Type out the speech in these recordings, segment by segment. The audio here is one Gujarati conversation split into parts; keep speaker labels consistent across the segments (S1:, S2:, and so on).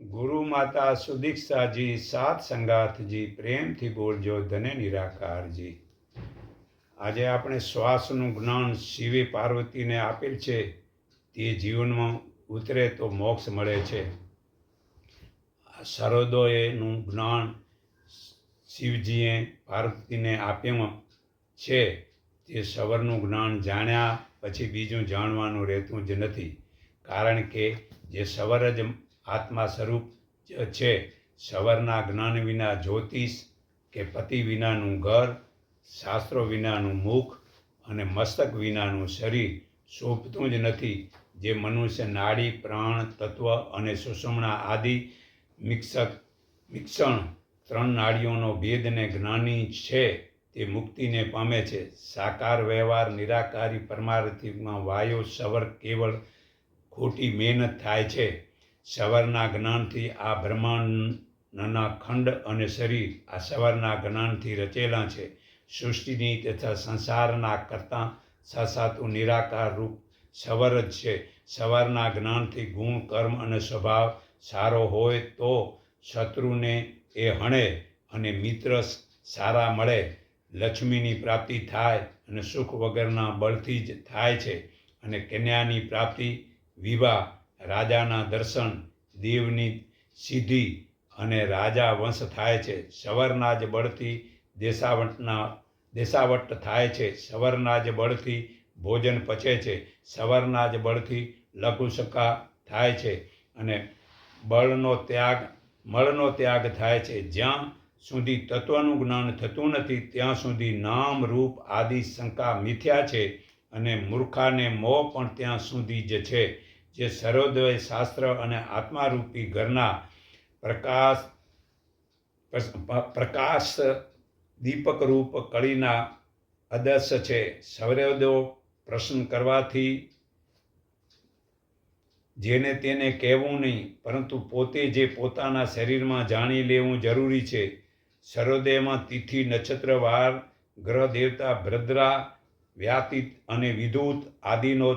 S1: ગુરુ માતા સુદીક્ષાજી સાત સંગાથજી, પ્રેમથી બોલજો, ધને નિરાકારજી. આજે આપણે શ્વાસનું જ્ઞાન શિવે પાર્વતીને આપેલ છે. તે જીવનમાં ઉતરે તો મોક્ષ મળે છે. સરોદોયનું જ્ઞાન શિવજીએ પાર્વતીને આપ્યું છે. તે સવરનું જ્ઞાન જાણ્યા પછી બીજું જાણવાનું રહેતું જ નથી. કારણ કે જે સવર જ આત્મા સ્વરૂપ છે. સવરના જ્ઞાન વિના જ્યોતિષ કે પતિ વિનાનું ઘર, શાસ્ત્રો વિનાનું મુખ અને મસ્તક વિનાનું શરીર શોભતું જ નથી. જે મનુષ્ય નાડી, પ્રાણ, તત્વ અને સુષમણા આદિ મિક્ષક, મિક્ષણ ત્રણ નાડીઓનો ભેદને જ્ઞાની છે તે મુક્તિને પામે છે. સાકાર, વ્યવહાર, નિરાકારી પરમાર્થિકમાં વાયો, સવર કેવળ ખોટી મહેનત થાય છે. સવરના જ્ઞાનથી આ બ્રહ્માંડના ખંડ અને શરીર આ સવારના જ્ઞાનથી રચેલા છે. સૃષ્ટિની તથા સંસારના કરતાં સાસાતું નિરાકાર રૂપ સવર જ છે. સવારના જ્ઞાનથી ગુણ, કર્મ અને સ્વભાવ સારો હોય તો શત્રુને એ હણે અને મિત્ર સારા મળે. લક્ષ્મીની પ્રાપ્તિ થાય અને સુખ વગરના બળથી જ થાય છે અને કન્યાની પ્રાપ્તિ વિવાહ રાજાના દર્શન, દેવની સિદ્ધિ અને રાજા વંશ થાય છે. સવરના જ બળથી દેશાવટના, દેશાવટ થાય છે. સવરના જ બળથી ભોજન પચે છે. સવરના જ બળથી લઘુશકા થાય છે અને બળનો ત્યાગ, મળનો ત્યાગ થાય છે. જ્યાં સુધી તત્વનું જ્ઞાન થતું નથી, ત્યાં સુધી નામ રૂપ આદિ શંકા મિથ્યા છે અને મૂર્ખાને મોહ પણ ત્યાં સુધી જ છે. જે સર્વોદય શાસ્ત્ર અને આત્મારૂપી ઘરના પ્રકાશ પ્રકાશ દીપક રૂપ કળીના અદર્શ છે. સૌર્યોદયો પ્રશ્ન કરવાથી જેને તેને કહેવું નહીં, પરંતુ પોતે જે પોતાના શરીરમાં જાણી લેવું જરૂરી છે. સરોદયમાં તિથિ નક્ષત્રવાર ગ્રહ, દેવતા, ભદ્રા, વ્યાતીત અને વિદ્યુત આદિનો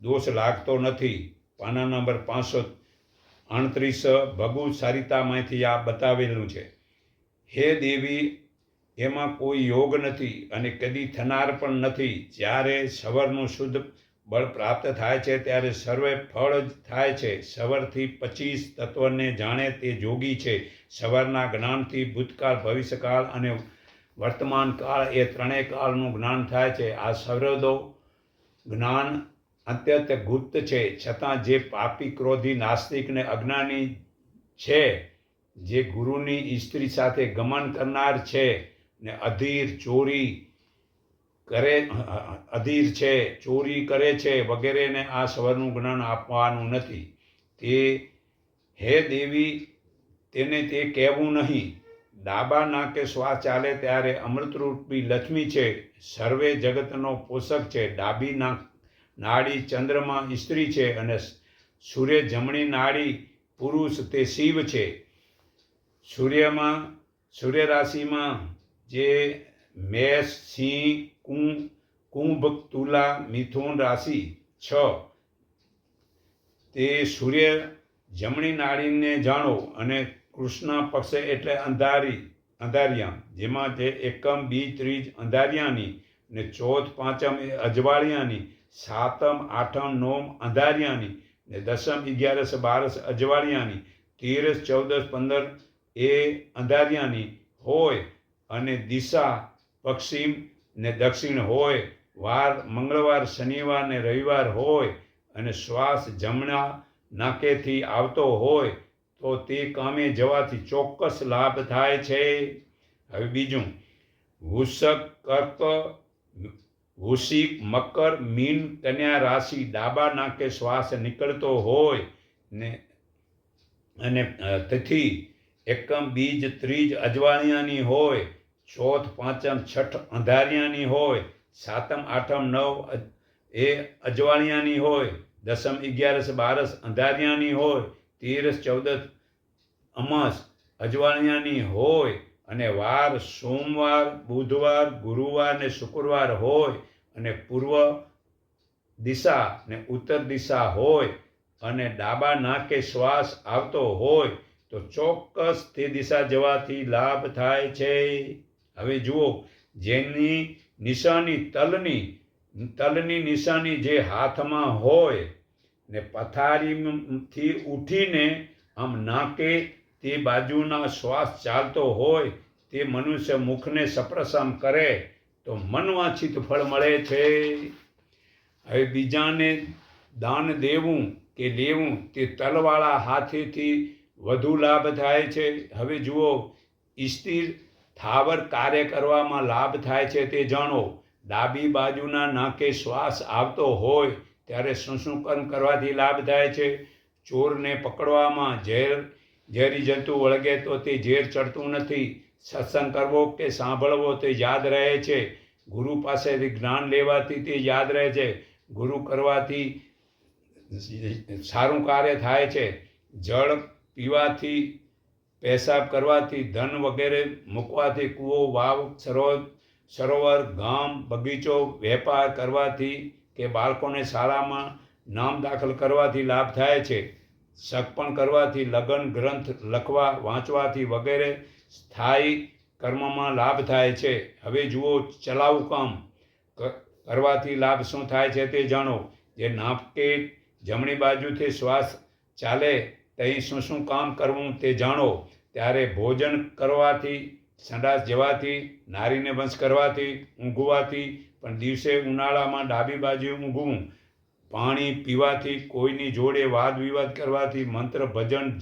S1: દોષ લાગતો નથી. પાના નંબર પાંચસો અણત્રીસ ભગુ સારિતામાંથી આ બતાવેલું છે. હે દેવી, એમાં કોઈ યોગ નથી અને કદી થનાર પણ નથી. જ્યારે સવરનું શુદ્ધ બળ પ્રાપ્ત થાય છે, ત્યારે સર્વે ફળ જ થાય છે. સવરથી પચીસ તત્વને જાણે તે જોગી છે. સવરના જ્ઞાનથી ભૂતકાળ, ભવિષ્યકાળ અને વર્તમાન કાળ એ ત્રણેય કાળનું જ્ઞાન થાય છે. આ સર્વદો જ્ઞાન અત્યંત ગુપ્ત છે. છતાં જે પાપી, ક્રોધી, નાસ્તિક ને અજ્ઞાની છે, જે ગુરુની સ્ત્રી સાથે ગમન કરનાર છે ને અધીર ચોરી કરે, અધીર છે, ચોરી કરે છે વગેરેને આ સ્વરનું જ્ઞાન આપવાનું નથી. તે, હે દેવી, તેને તે કહેવું નહીં. ડાબા નાકે શ્વાસ ચાલે ત્યારે અમૃતરૂપી લક્ષ્મી છે. સર્વે જગતનો પોષક છે. ડાબી નાક નાડી ચંદ્રમાં સ્ત્રી છે અને સૂર્ય જમણી નાડી પુરુષ તે શિવ છે. સૂર્યમાં સૂર્ય રાશિમાં જે મેષ, સિંહ, કુંભ કુંભ, તુલા, મિથુન રાશિ છ. તે સૂર્ય જમણી નાડીને જાણો અને કૃષ્ણ પક્ષે એટલે અંધારી અંધારિયા જેમાં જે એકમ બી ત્રીજ અંધારિયાની ને ચોથ, પાંચમ એ અજવાળિયાની સાતમ, આઠમ, નોમ અંધારિયાની ને દસમ, અગિયારસ, બારસ અજવાળિયાની, તેરસ, ચૌદસ, પંદર એ અંધારિયાની હોય અને દિશા પશ્ચિમ ને દક્ષિણ હોય. વાર મંગળવાર, શનિવાર ને રવિવાર હોય અને શ્વાસ જમણા નાકેથી આવતો હોય તો તે કામે જવાથી ચોક્કસ લાભ થાય છે. હવે બીજું વૃષક કર્ક વૃશ્ચિક, મકર, મીન, કન્યા રાશિ, ડાબા નાકે શ્વાસ નીકળતો હોય ને, અને તેથી, એકમ, બીજ, ત્રીજ અજવાણિયાની હોય, ચોથ, પાંચમ, છઠ, અંધારિયાની હોય, સાતમ, આઠમ, નવ એ અજવાણિયાની હોય, દસમ, અગિયારસ, બારસ, અંધારિયાની હોય, તેરસ, ચૌદસ, અમાસ અજવાણિયાની હોય અને વાર સોમવાર, બુધવાર, ગુરુવાર ને શુક્રવાર હોય અને પૂર્વ દિશા ને ઉત્તર દિશા હોય અને ડાબા નાકે શ્વાસ આવતો હોય, તો ચોક્કસ તે દિશા જવાથી લાભ થાય છે. હવે જુઓ, જેની નિશાની તલની તલની નિશાની જે હાથમાં હોય ને પથારીથી ઉઠીને આમ નાકે તે બાજુના શ્વાસ ચાલતો હોય, તે મનુષ્ય મુખને સપ્રસમ કરે, તો મનવાંછિત ફળ મળે છે. હવે બીજાને દાન દેવું કે લેવું, તે તલવાળા હાથેથી વધુ લાભ થાય છે. હવે જુઓ સ્થિર થાવર કાર્ય કરવામાં લાભ થાય છે, તે જાણો. ડાબી બાજુના નાકે શ્વાસ આવતો હોય, ત્યારે શું કરવાથી લાભ થાય છે? ચોરને પકડવામાં ઝેર ઝેરી જંતુ વળગે તો તે ઝેર ચડતું નથી. સત્સંગ કરવો કે સાંભળવો તે યાદ રહે છે. ગુરુ પાસેથી જ્ઞાન લેવાથી તે યાદ રહે છે. ગુરુ કરવાથી સારું કાર્ય થાય છે. જળ પીવાથી, પેશાબ કરવાથી, ધન વગેરે મૂકવાથી કૂવો, વાવ સરોવર સરોવર, ગામ, બગીચો, વેપાર કરવાથી કે બાળકોને શાળામાં નામ દાખલ કરવાથી લાભ થાય છે. સગપણ કરવાથી, લગન, ગ્રંથ લખવા, વાંચવાથી વગેરે સ્થાયી કર્મમાં લાભ થાય છે. હવે જુઓ, ચલાવું કામ કરવાથી લાભ શું થાય છે તે જાણો. જે નાપકે જમણી બાજુથી શ્વાસ ચાલે ત્યાં શું શું કામ કરવું તે જાણો. ત્યારે ભોજન કરવાથી, સંડાસ જવાથી, નારીને વંશ કરવાથી, ઊંઘવાથી, પણ દિવસે ઉનાળામાં ડાબી બાજુ ઊંઘવું પાણી પીવાથી કોઈની જોડે વાદ વિવાદ કરવાથી મંત્ર ભજન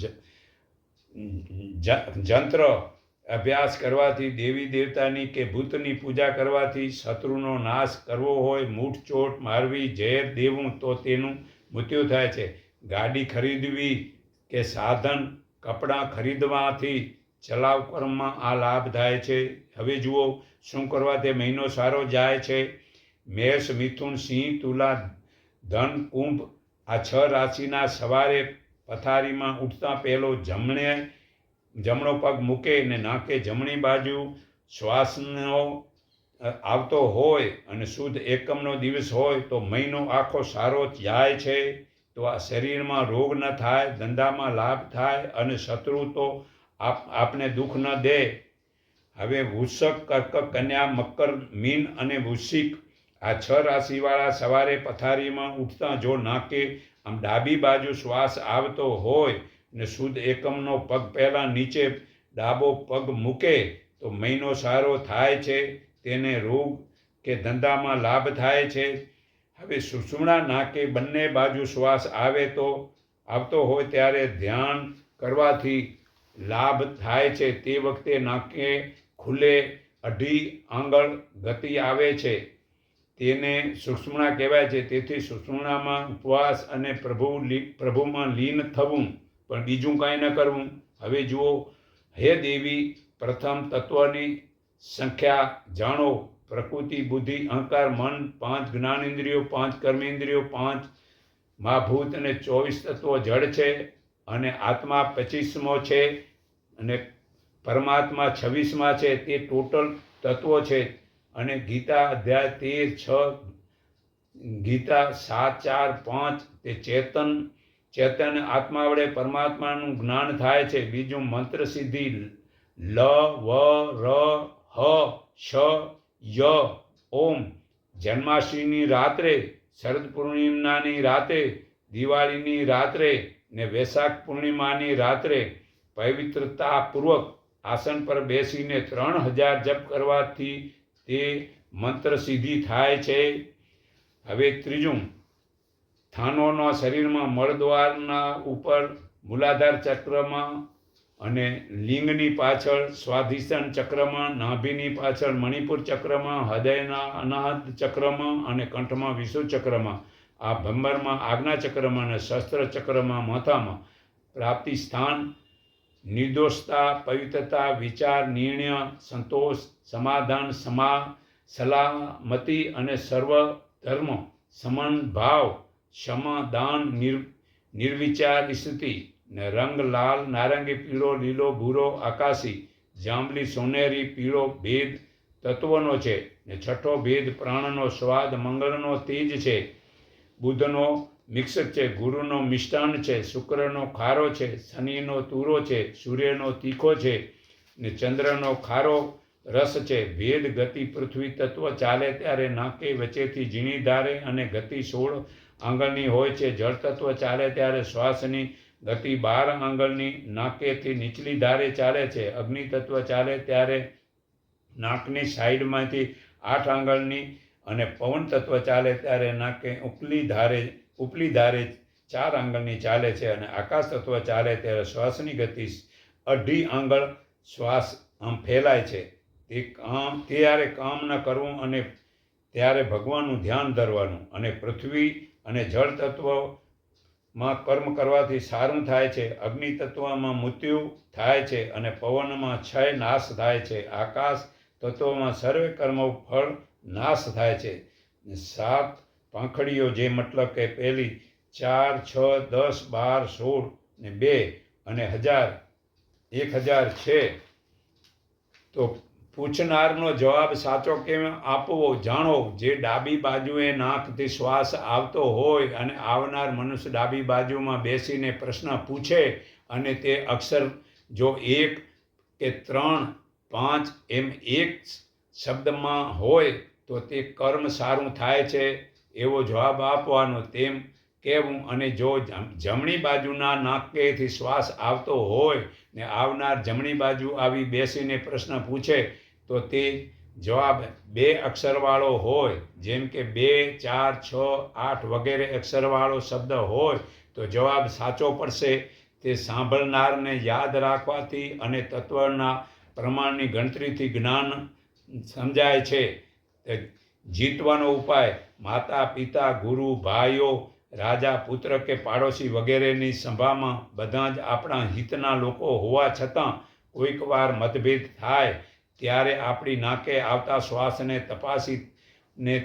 S1: જંત્ર અભ્યાસ કરવાથી દેવી દેવતાની કે ભૂતની પૂજા કરવાથી શત્રુનો નાશ કરવો હોય, મૂઠ ચોટ મારવી, ઝેર દેવું, તો તેનું મૃત્યુ થાય છે. ગાડી ખરીદવી કે સાધન કપડાં ખરીદવાથી ચલાવ કર્મમાં આ લાભ થાય છે. હવે જુઓ, શું કરવા તે મહિનો સારો જાય છે? મેષ, મિથુન, સિંહ, તુલા ધન કુંભ આ છ રાશિના સવારે પથારીમાં ઉઠતા પહેલો જમણે જમણો પગ મૂકે ને નાકે જમણી બાજુ શ્વાસનો આવતો હોય અને શુદ્ધ એકમનો દિવસ હોય તો મહિનો આખો સારો જાય છે. તો આ શરીરમાં રોગ ન થાય, ધંધામાં લાભ થાય અને શત્રુ તો આપ, આપને દુઃખ ન દે. હવે વૃષક કર્ક, કન્યા, મકર, મીન અને વૃશ્ચિક આ છ રાશિવાળા સવારે પથારીમાં ઉઠતા જો નાકે આમ ડાબી બાજુ શ્વાસ આવતો હોય ને શુદ્ધ એકમનો પગ પહેલાં નીચે ડાબો પગ મૂકે, તો મહિનો સારો થાય છે. તેને રોગ કે ધંધામાં લાભ થાય છે. હવે સુષુમણા નાકે બંને બાજુ શ્વાસ આવે તો આવતો હોય ત્યારે ધ્યાન કરવાથી લાભ થાય છે. તે વખતે નાકે ખુલ્લે અઢી આંગળ ગતિ આવે છે. તેને સુષુમણા કહેવાય છે. તેથી સુષુમણામાં ઉપવાસ અને પ્રભુ પ્રભુમાં લીન થવું, પણ બીજું કાંઈ ન કરવું. હવે જુઓ, હે દેવી, પ્રથમ તત્વની સંખ્યા જાણો. પ્રકૃતિ, બુદ્ધિ, અહંકાર, મન, પાંચ જ્ઞાનેન્દ્રિયો, પાંચ કર્મેન્દ્રિયો, પાંચ મહાભૂત અને ચોવીસ તત્વો જળ છે અને આત્મા પચીસમો છે અને પરમાત્મા છવ્વીસમાં છે. તે ટોટલ તત્વો છે. અને ગીતા અધ્યાય તેર, છ, ગીતા સાત, ચાર, પાંચ, તે ચેતન ચેતન આત્મા વડે પરમાત્માનું જ્ઞાન થાય છે. બીજું મંત્ર સિદ્ધિ, લ, વ, ર, હ, શ, ય, ઓમ. જન્માષ્ટમીની રાત્રે, શરદ પૂર્ણિમાની રાતે, દિવાળીની રાત્રે ને વૈશાખ પૂર્ણિમાની રાત્રે પવિત્રતાપૂર્વક આસન પર બેસીને ત્રણ હજાર જપ કરવાથી તે મંત્ર સિદ્ધિ થાય છે. હવે ત્રીજું, થાનોના શરીરમાં મળદ્વારના ઉપર મૂલાધાર ચક્રમાં અને લિંગની પાછળ સ્વાધિષ્ઠાન ચક્રમાં, નાભીની પાછળ મણિપુર ચક્રમાં, હૃદયના અનાહત ચક્રમાં અને કંઠમાં વિષુ ચક્રમાં, આ ભંબરમાં, આજ્ઞા ચક્રમાં અને શસ્ત્ર ચક્રમાં માથામાં પ્રાપ્તિ સ્થાન નિર્દોષતા, પવિત્રતા, વિચાર, નિર્ણય, સંતોષ, સમાધાન, સમા, સલામતી અને સર્વ ધર્મ, સમાન ભાવ ક્ષમા દાન નિર નિર્વિચાર સ્થિતિ ને રંગ લાલ, નારંગી, પીળો, લીલો, ભૂરો, આકાશી, જાંબલી, સોનેરી, પીળો, ભેદ તત્વનો છે, ને છઠ્ઠો ભેદ પ્રાણનો સ્વાદ, મંગળનો તેજ છે, બુદ્ધનો મિક્સર છે, ગુરુનો મિષ્ટાન છે, શુક્રનો ખારો છે, શનિનો તુરો છે, સૂર્યનો તીખો છે ને ચંદ્રનો ખારો રસ છે. ભેદ, ગતિ, પૃથ્વી તત્વ ચાલે ત્યારે નાકે વચ્ચેથી ઝીણી ધારે અને ગતિ સોળ આંગળની હોય છે. જળ તત્વ ચાલે ત્યારે શ્વાસની ગતિ બાર આંગળની નાકેથી નીચલી ધારે ચાલે છે. અગ્નિ તત્વ ચાલે ત્યારે નાકની સાઈડમાંથી આઠ આંગળની અને પવન તત્વ ચાલે ત્યારે નાકે ઉપલી ધારે ઉપલી ધારે ચાર આંગળની ચાલે છે અને આકાશ તત્વ ચાલે ત્યારે શ્વાસની ગતિ અઢી આંગળ શ્વાસ આમ ફેલાય છે. તે કામ ત્યારે કામ ન કરવું અને ત્યારે ભગવાનનું ધ્યાન ધરવાનું અને પૃથ્વી અને જળ તત્વમાં કર્મ કરવાથી સારું થાય છે. અગ્નિ તત્વમાં મૃત્યુ થાય છે અને પવનમાં ક્ષય નાશ થાય છે. આકાશ તત્વમાં સર્વે કર્મ ફળ નાશ થાય છે. સાત પાંખડીઓ જે મતલબ કે પહેલી ચાર, છ, દસ, બાર, સોળ ને બે અને હજાર, એક હજાર છે, તો પૂછનારનો જવાબ સાચો કેમ આપવો, જાણો, જે ડાબી બાજુએ નાકથી શ્વાસ આવતો હોય અને આવનાર મનુષ્ય ડાબી બાજુમાં બેસીને પ્રશ્ન પૂછે અને તે અક્ષર જો એક કે ત્રણ, પાંચ એમ એક શબ્દમાં હોય, તો તે કર્મ સારું થાય છે. એવો જવાબ આપવાનો તેમ કહેવું અને જો જમણી બાજુના નાકેથી શ્વાસ આવતો હોય ને આવનાર જમણી બાજુ આવી બેસીને પ્રશ્ન પૂછે, તો તે જવાબ બે અક્ષરવાળો હોય. જેમ કે બે, ચાર, છ, આઠ વગેરે અક્ષરવાળો શબ્દ હોય, તો જવાબ સાચો પડશે. તે સાંભળનારને યાદ રાખવાથી અને તત્વના પ્રમાણની ગણતરીથી જ્ઞાન સમજાય છે. જીતવાનો ઉપાય, માતા, પિતા, ગુરુ, ભાઈઓ, રાજા, પુત્ર કે પાડોશી વગેરેની સભામાં બધા જ આપણા હિતના લોકો હોવા છતાં કોઈક વાર મતભેદ થાય ત્યારે આપણી નાકે આવતા શ્વાસને તપાસી ને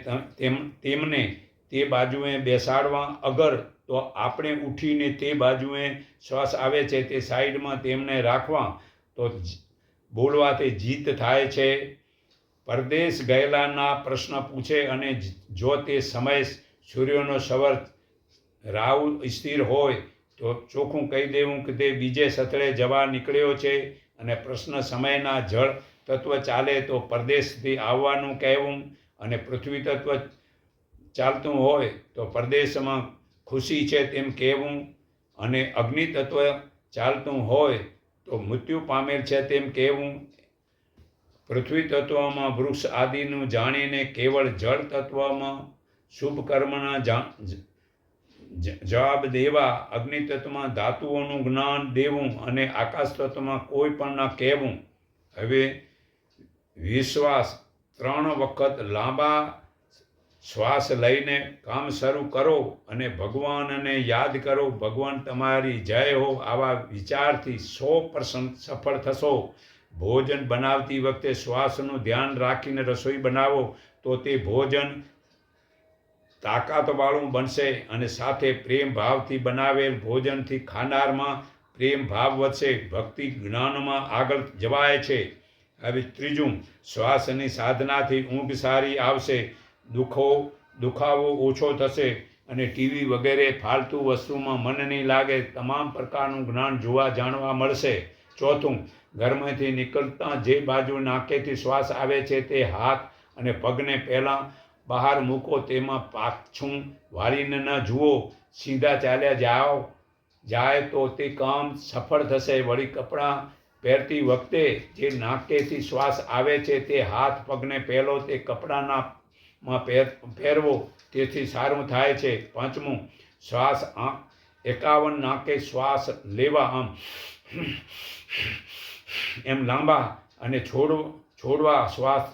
S1: તેમને તે બાજુએ બેસાડવા અગર તો આપણે ઉઠીને તે બાજુએ શ્વાસ આવે છે તે સાઈડમાં તેમને રાખવા તો બોલવાથી જીત થાય છે. પરદેશ ગયેલાના પ્રશ્ન પૂછે અને જો તે સમય સૂર્યનો સવર રાહુ સ્થિર હોય, તો ચોખ્ખું કહી દેવું કે તે બીજે સથળે જવા નીકળ્યો છે અને પ્રશ્ન સમયના જળ તત્વ ચાલે તો પરદેશથી આવવાનું કહેવું અને પૃથ્વી તત્વ ચાલતું હોય તો પરદેશમાં ખુશી છે તેમ કહેવું અને અગ્નિ તત્વ ચાલતું હોય તો મૃત્યુ પામેલ છે તેમ કહેવું પૃથ્વી તત્વમાં વૃક્ષ આદિનું જાણીને કેવળ જળ તત્વમાં શુભ કર્મના જવાબ દેવા, અગ્નિ તત્વમાં ધાતુઓનું જ્ઞાન દેવું અને આકાશ તત્વમાં કોઈ પણ ન કહેવું. હવે વિશ્વાસ, ત્રણ વખત લાંબા શ્વાસ લઈને કામ શરૂ કરો અને ભગવાનને યાદ કરો, ભગવાન તમારી જય હો, આવા વિચારથી સો સફળ થશો. ભોજન બનાવતી વખતે શ્વાસનું ધ્યાન રાખીને રસોઈ બનાવો, તો તે ભોજન તાકાતવાળું બનશે અને સાથે પ્રેમ ભાવથી બનાવેલ ભોજનથી ખાનારમાં પ્રેમ ભાવ વધશે, ભક્તિ જ્ઞાનમાં આગળ જવાય છે. હવે ત્રીજું, શ્વાસની સાધનાથી ઊંઘ સારી આવશે, દુખો, દુખાવો ઓછો થશે અને ટીવી વગેરે ફાલતુ વસ્તુમાં મન નહીં લાગે, તમામ પ્રકારનું જ્ઞાન જોવા જાણવા મળશે. ચોથું ઘરમાંથી નીકળતા જે બાજુ નાકેથી શ્વાસ આવે છે તે હાથ અને પગને પહેલાં બહાર મૂકો, તેમાં પાછું વાળીને ન જુઓ. સીધા ચાલ્યા જાઓ. જાય તો તે કામ સફળ થશે. વળી કપડાં પહેરતી વખતે જે નાકેથી શ્વાસ આવે છે તે હાથ, પગને પહેલો તે કપડાના પહેર, પહેરવો. તેથી સારું થાય છે. પાંચમું, શ્વાસ આમ એકાવન નાકે શ્વાસ લેવા આમ. એમ લાંબા અને છોડ, છોડવા શ્વાસ,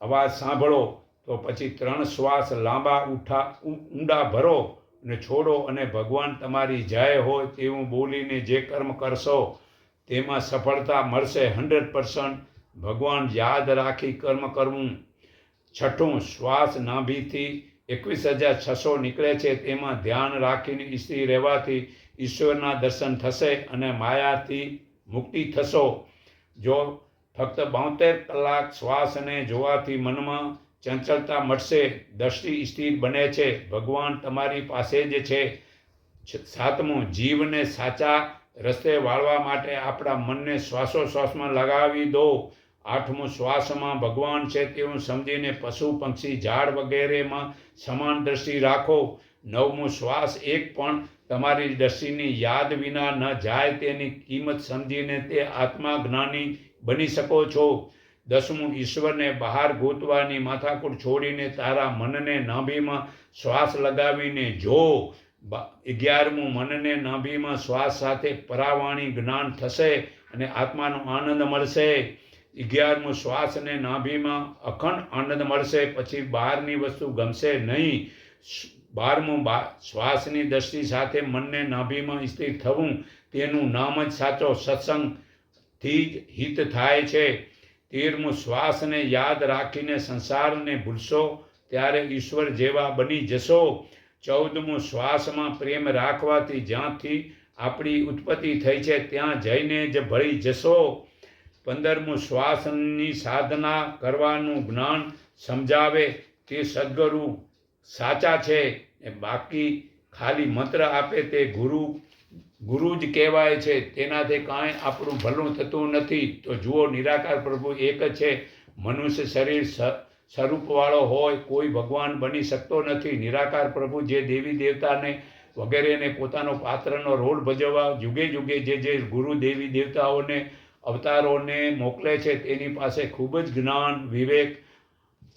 S1: અવાજ સાંભળો, તો પછી ત્રણ શ્વાસ લાંબા, ઉઠા ઊંડા ભરો અને છોડો અને ભગવાન તમારી જય હોય તેવું બોલીને જે કર્મ કરશો, તેમાં સફળતા મળશે હંડ્રેડ પર્સન્ટ ભગવાન યાદ રાખી કર્મ કરવું. છઠ્ઠું, શ્વાસ નાભીથી એકવીસ હજાર છસો નીકળે છે, તેમાં ધ્યાન રાખીને સ્ત્રી રહેવાથી ઈશ્વરના દર્શન થશે અને માયાથી મુક્તિ થશો. જો ફક્ત બોતેર કલાક શ્વાસને જોવાથી મનમાં ચંચળતા મળશે, દ્રષ્ટિ સ્થિર બને છે. ભગવાન તમારી પાસે જ છે. સાતમું, જીવને સાચા રસ્તે વાળવા માટે આપણા મનને શ્વાસોશ્વાસમાં લગાવી દો. આઠમું, શ્વાસમાં ભગવાન છે તેવું સમજીને પશુ, પક્ષી, ઝાડ વગેરેમાં સમાન દ્રષ્ટિ રાખો. નવમું શ્વાસ એક પણ તમારી દ્રષ્ટિની યાદ વિના ન જાય તેની કિંમત સમજીને તે આત્મા જ્ઞાની બની શકો છો. દસમું, ઈશ્વરને બહાર ગોતવાની માથાકૂટ છોડીને તારા મનને નાભીમાં શ્વાસ લગાવીને જો. અગિયારમું, મનને નાભીમાં શ્વાસ સાથે પરાવાણી જ્ઞાન થશે અને આત્માનો આનંદ મળશે. અગિયારમું, શ્વાસને નાભીમાં અખંડ આનંદ મળશે, પછી બહારની વસ્તુ ગમશે નહીં. બારમું બા શ્વાસની દ્રષ્ટિ સાથે મનને નાભીમાં સ્થિર થવું, તેનું નામ જ સાચો સત્સંગથી જ હિત થાય છે. તેરમું, શ્વાસને યાદ રાખીને સંસારને ભૂલશો, ત્યારે ઈશ્વર જેવા બની જશો. ચૌદમું, શ્વાસમાં પ્રેમ રાખવાથી જ્યાંથી આપણી ઉત્પત્તિ થઈ છે, ત્યાં જઈને જ ભળી જશો. પંદરમું, શ્વાસની સાધના કરવાનું જ્ઞાન સમજાવે, તે સદગુરુ સાચા છે એ બાકી ખાલી મંત્ર આપે તે ગુરુ ગુરુ જ કહેવાય છે. તેનાથી કાંઈ આપણું ભલું થતું નથી. તો જુઓ, નિરાકાર પ્રભુ એક જ છે. મનુષ્ય શરીર સ્વરૂપવાળો હોય, કોઈ ભગવાન બની શકતો નથી. નિરાકાર પ્રભુ જે દેવી દેવતાને વગેરેને પોતાનો પાત્રનો રોલ ભજવવા જુગે જુગે જે જે ગુરુ દેવી દેવતાઓને, અવતારોને મોકલે છે, તેની પાસે ખૂબ જ જ્ઞાન, વિવેક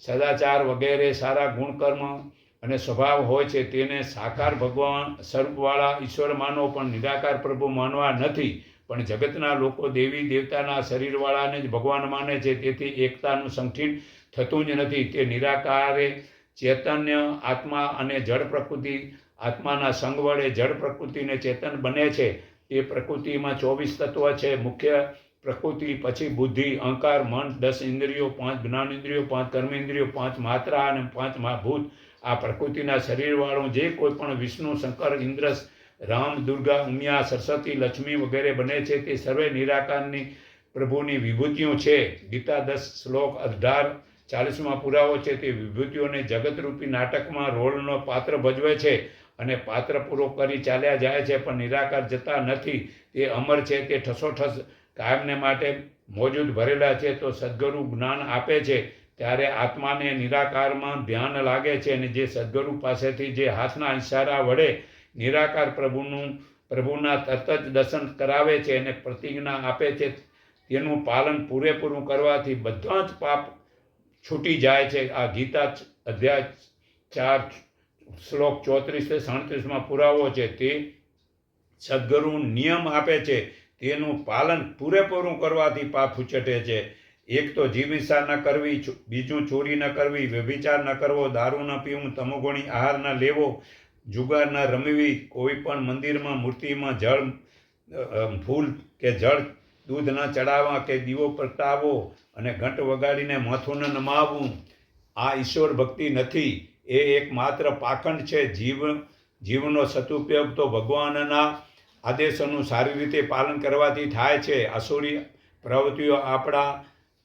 S1: સદાચાર વગેરે સારા ગુણકર્મ અને સ્વભાવ હોય છે તેને સાકાર ભગવાન સ્વરૂપવાળા ઈશ્વર માનો, પણ નિરાકાર પ્રભુ માનવા નથી. પણ જગતના લોકો દેવી દેવતાના શરીરવાળાને જ ભગવાન માને છે, તેથી એકતાનું સંઠીન થતું જ નથી. તે નિરાકારે ચૈતન્ય આત્મા અને જળ પ્રકૃતિ, આત્માના સંગ વડે જળ પ્રકૃતિને ચેતન બને છે. એ પ્રકૃતિમાં ચોવીસ તત્વ છે. મુખ્ય પ્રકૃતિ, પછી બુદ્ધિ, અહંકાર, મન, દસ ઇન્દ્રિયો, પાંચ જ્ઞાન ઇન્દ્રિયો, પાંચ કર્મેન્દ્રિયો પાંચ માત્રા અને પાંચ મહાભૂત. આ પ્રકૃતિના શરીરવાળું જે કોઈ પણ વિષ્ણુ, શંકર, ઇન્દ્ર, રામ, દુર્ગા, ઉમિયા, સરસ્વતી, લક્ષ્મી વગેરે બને છે, તે સર્વે નિરાકારની પ્રભુની વિભૂતિઓ છે. ગીતા દસ શ્લોક અઢાર ચાલીસમાં પુરાવો છે, તે વિભૂતિઓને જગતરૂપી નાટકમાં રોલનો પાત્ર ભજવે છે અને પાત્ર પૂરો કરી ચાલ્યા જાય છે, પણ નિરાકાર જતા નથી. તે અમર છે, તે ઠસોઠસ કાયમને માટે મોજૂદ ભરેલા છે, તો સદગુરુ જ્ઞાન આપે છે, ત્યારે આત્માને નિરાકારમાં ધ્યાન લાગે છે અને જે સદગુરુ પાસેથી જે હાથના ઇશારા વડે નિરાકાર પ્રભુનું, પ્રભુના તરત જ દર્શન કરાવે છે અને પ્રતિજ્ઞા આપે છે, તેનું પાલન પૂરેપૂરું કરવાથી બધા જ પાપ છૂટી જાય છે. આ ગીતા અધ્યાય ચાર, શ્લોક ચોત્રીસ સાડત્રીસમાં પુરાવો છે, તે સદગુરુ નિયમ આપે છે તેનું પાલન પૂરેપૂરું કરવાથી પાપ ઉચટે છે. એક તો જીવિષા ન કરવી બીજું ચોરી ન કરવી, વ્યભિચાર ન કરવો, દારૂ ન પીવું, તમોગુણી આહાર ન લેવો, જુગાર ન રમવી, કોઈ પણ મંદિરમાં મૂર્તિમાં જળ ફૂલ કે જળ દૂધ ન ચડાવવા કે દીવો પ્રગટાવવો અને ઘંટ વગાડીને માથું ન નમાવવું, આ ઈશ્વર ભક્તિ નથી. એ એક માત્ર પાખંડ છે. જીવ, જીવનો સદુપયોગ તો ભગવાનના આદેશોનું સારી રીતે પાલન કરવાથી થાય છે. અસુરી પ્રવૃત્તિઓ આપણા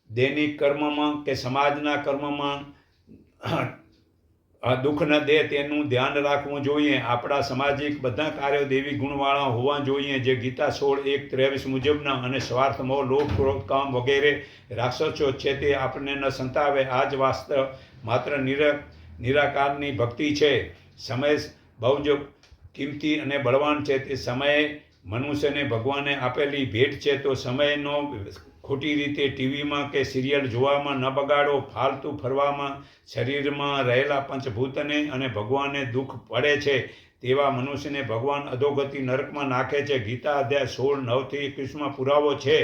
S1: દૈનિક કર્મમાં કે સમાજના કર્મમાં દુઃખ ન દે તેનું ધ્યાન રાખવું જોઈએ. આપણા સામાજિક બધા કાર્યો દેવી ગુણવાળા હોવા જોઈએ. જે ગીતા સોળ એક ત્રેવીસ મુજબના અને સ્વાર્થ મોહ લોભ કામ વગેરે રાક્ષસો છે તે આપણને ન સંતાવે. આ જ વાસ્તવ માત્ર નિર નિરાકારની ભક્તિ છે. સમય બહુ જ કિંમતી અને બળવાન છે તે સમયે મનુષ્યને ભગવાને આપેલી ભેટ છે તો સમયનો ખોટી રીતે ટીવીમાં કે સિરિયલ જોવામાં ન બગાડો, ફાલતુ ફરવામાં, શરીરમાં રહેલા પંચભૂતને અને ભગવાનને દુઃખ પડે છે તેવા મનુષ્યને ભગવાન અધોગતિ નરકમાં નાખે છે. ગીતા અધ્યાય સોળ નવથી એકવીસમાં પુરાવો છે,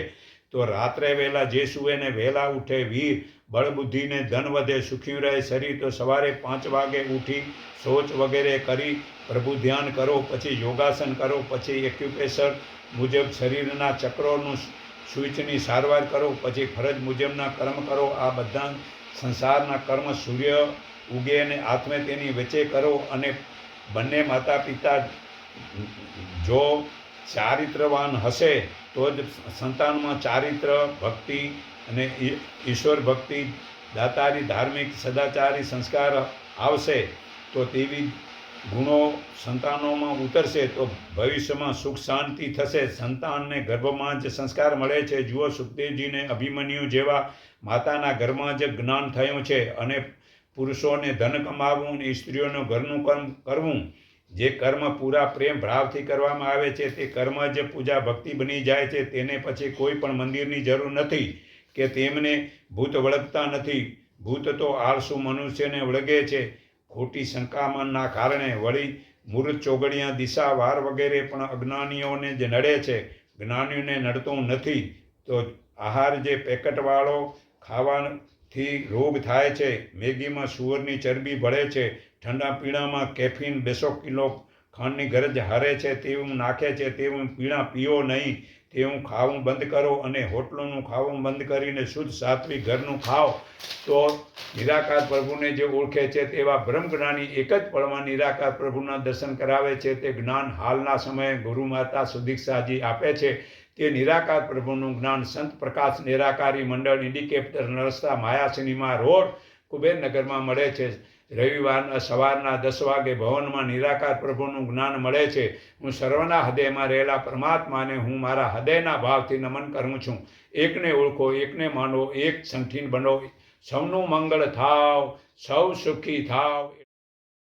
S1: તો રાત્રે વહેલા જે સુવે ને વહેલા ઉઠે વીર બળબુદ્ધિને ધન વધે, સુખી રહે, શરીર તો સવારે પાંચ વાગે ઉઠી શૌચ વગેરે કરી પ્રભુ ધ્યાન કરો, પછી યોગાસન કરો, પછી એક્યુપ્રેશર મુજબ શરીરના ચક્રોનું સ્વિચની સારવાર કરો, પછી ફરજ મુજબના કર્મ કરો, આ બધા સંસારના કર્મ સૂર્ય ઉગે અને આત્મે તેની વચ્ચે કરો અને બંને માતા પિતા જો ચારિત્રવાન હશે, તો જ સંતાનમાં ચારિત્ર ભક્તિ અને ઈશ્વર ભક્તિ દાતારી ધાર્મિક સદાચારી સંસ્કાર આવશે, તો તેવી ગુણો સંતાનોમાં ઉતરશે, તો ભવિષ્યમાં સુખ શાંતિ થશે. સંતાનને ગર્ભમાં જ સંસ્કાર મળે છે. જુઓ સુખદેવજીને અભિમન્યુ જેવા માતાના ઘરમાં જ જ્ઞાન થયું છે અને પુરુષોને ધન કમાવવું અને સ્ત્રીઓનું ઘરનું કર્મ કરવું, જે કર્મ પૂરા પ્રેમ ભાવથી કરવામાં આવે છે, તે કર્મ જ પૂજા ભક્તિ બની જાય છે. તેને પછી કોઈ પણ મંદિરની જરૂર નથી. કે તેમને ભૂત વળગતા નથી. ભૂત તો આળસુ મનુષ્યને વળગે છે. ખોટી સંક્રમણના કારણે વળી મૂર્ત ચોગડિયા દિશા વાર વગેરે પણ અજ્ઞાનીઓને જ નડે છે. જ્ઞાનીઓને નડતું નથી. તો આહાર જે પેકેટવાળો ખાવાથી રોગ થાય છે. મેગીમાં સુવરની ચરબી ભળે છે. ઠંડા પીણામાં કેફીન બેસો કિલો ખાંડની ગરજ હારે છે તેવું નાખે છે તેવું પીણા પીઓ નહીં. તેવું ખાવું બંધ કરો અને હોટલોનું ખાવું બંધ કરીને શુદ્ધ સાત્વિક ઘરનું ખાઓ. તો નિરાકાર પ્રભુને જે ઓળખે છે તેવા બ્રહ્મજ્ઞાની એક જ પળમાં નિરાકાર પ્રભુના દર્શન કરાવે છે. તે જ્ઞાન હાલના સમયે ગુરુ માતા સુદીક્ષાજી આપે છે. તે નિરાકાર પ્રભુનું જ્ઞાન સંત પ્રકાશ નિરાકારી મંડળ ઇન્ડિકેપ્ટર નરસ્તા માયા સિનેમા રોડ કુબેરનગરમાં મળે છે. રવિવારના સવારના દસ વાગે ભવનમાં નિરાકાર પ્રભુનું જ્ઞાન મળે છે. હું સર્વના હૃદયમાં રહેલા પરમાત્માને હું મારા હૃદયના ભાવથી નમન કરું છું. એકને ઓળખો, એકને માનો, એક સંઠીન બનો. સૌનું મંગળ થાવ, સૌ સુખી થાવ.